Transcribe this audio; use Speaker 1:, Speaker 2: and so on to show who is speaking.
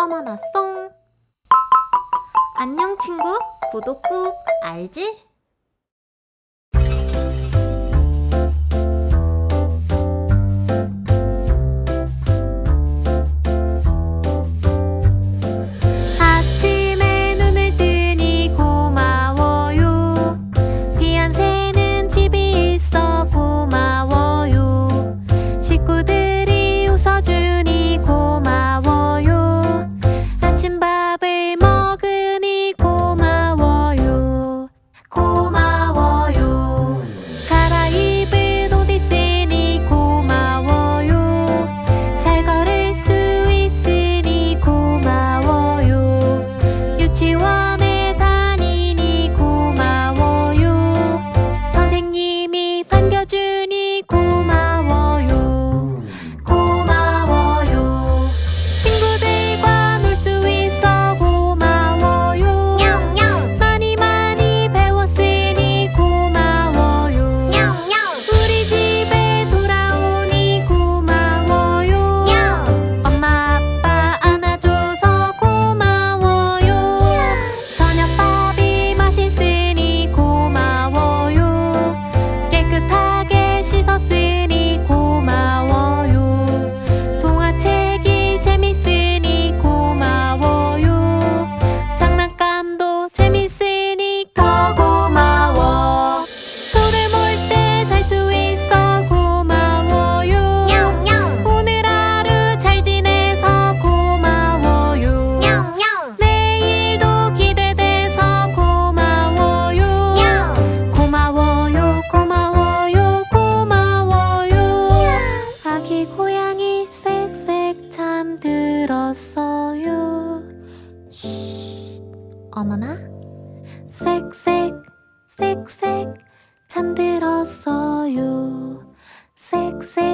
Speaker 1: 어머나 쏭 안녕 친구 구독 꾹 알지? 들었어요. 쉿. 어머나. 색색, 색색, 잠들었어요. 색색.